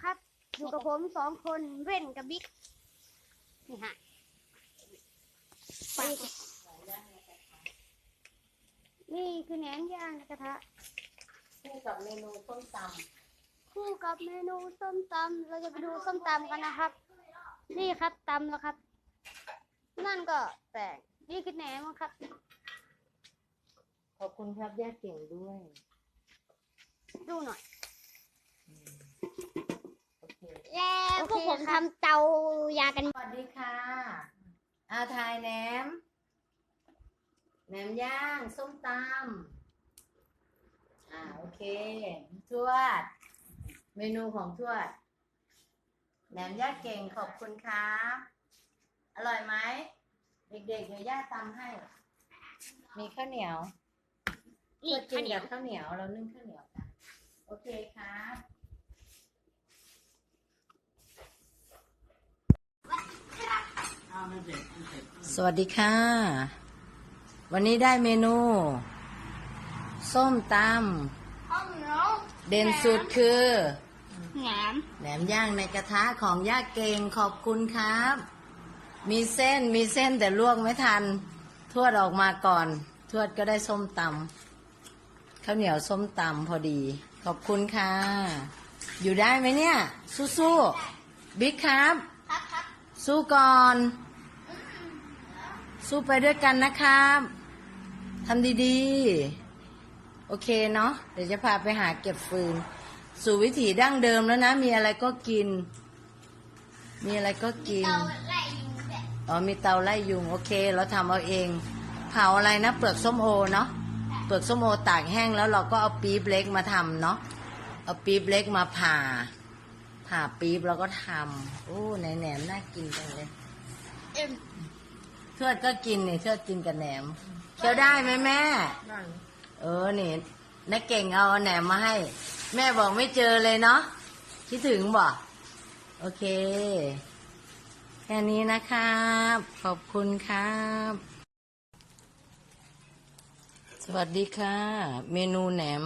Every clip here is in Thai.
นะครับ อยู่กับผมสองคนเว่นกับบิ๊กนี่ฮะไปนี่คือแหนมย่างในกระทะคู่กับเมนูต้มตคู่กับเมนูส้มตำเราจะไปดูส้มตำกันนะครับ นี่ครับตำแล้วครับ นั่นก็แตกนี่คือแหนมครับำขอบคุณครับญาติเก่งด้วย ดูหน่อย โอเค แล้วพวกผมทำเตายากัน สวัสดีค่ะอาทายแหนม แหนมย่าง ส้มตำ อ่า โอเค ทวด เมนูของทวด แหนมย่าเก่งขอบคุณครับ อร่อยไหม เด็กๆ เดี๋ยวย่าตำให้ มีข้าวเหนียวนี่เพื่อกิข้าวนเหนียวกับข้าวเหนียว เรานึ่งข้าวเหนียวกัน โอเคครับ สวัสดีค่ะ วันนี้ได้เมนู ส้มตข้าวเหนียวำเด่นสุดคือแหนมแหนมย่างในกระทะของย่าเก่งขอบคุณครับ มีเส้นมีเส้นแต่ลวกไม่ทัน ทวดออกมาก่อน ทวดก็ได้ส้มตำข้าวเหนียวส้มตำพอดี ขอบคุณค่ะ อยู่ได้ไหมเนี่ย สู้ๆบิ๊กครับครับครับสู้ก่อน สู้ไปด้วยกันนะครับทำดีๆ โอเคเนาะเดี๋ยวจะพาไปหาเก็บฟืน สู่วิถีดั้งเดิมแล้วนะ มีอะไรก็กิน มีอะไรก็กินเราไล่ยุงแบบอ๋อมีเตาไล่ยุง โอเค เราทำเอาเอง เผาอะไรนะ เปลือกส้มโอเนาะเปลือกส้มโอตากแห้งแล้วเราก็เอาปี๊บเล็กมาทำเนาะเอาปี๊บเล็กมาผ่า ผ่าปี๊บแล้วก็ทำโอ้แหนแหนมน่ากินจังเลยเอ็มเทือดก็กินนี่เทือดกินกับแหนมเคี้ยวได้ไหมแม่นั่นเออนี่นักเก่งเอาแหนมมาให้ แม่บอกไม่เจอเลยเนาะคิดถึงบ่โอเค แค่นี้นะครับ ขอบคุณครับ สวัสดีค่ะ เมนูแหนม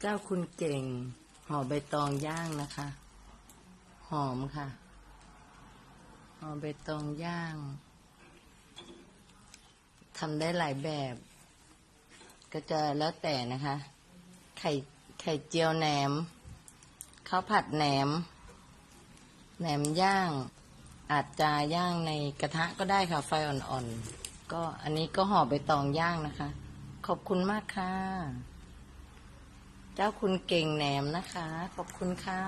เจ้าคุณเก่ง ห่อใบตองย่างนะคะ หอมค่ะ ห่อใบตองย่าง ทำได้หลายแบบ ก็จะแล้วแต่นะคะ ไข่ไข่เจียวแหนมข้าวผัดแหนม แหนมย่าง อาจจะย่างในกระทะก็ได้ค่ะ ไฟอ่อนๆ ก็อันนี้ก็ห่อใบตองย่างนะคะ ขอบคุณมากค่ะ เจ้าคุณเก่งแหนมนะคะ ขอบคุณค่ะ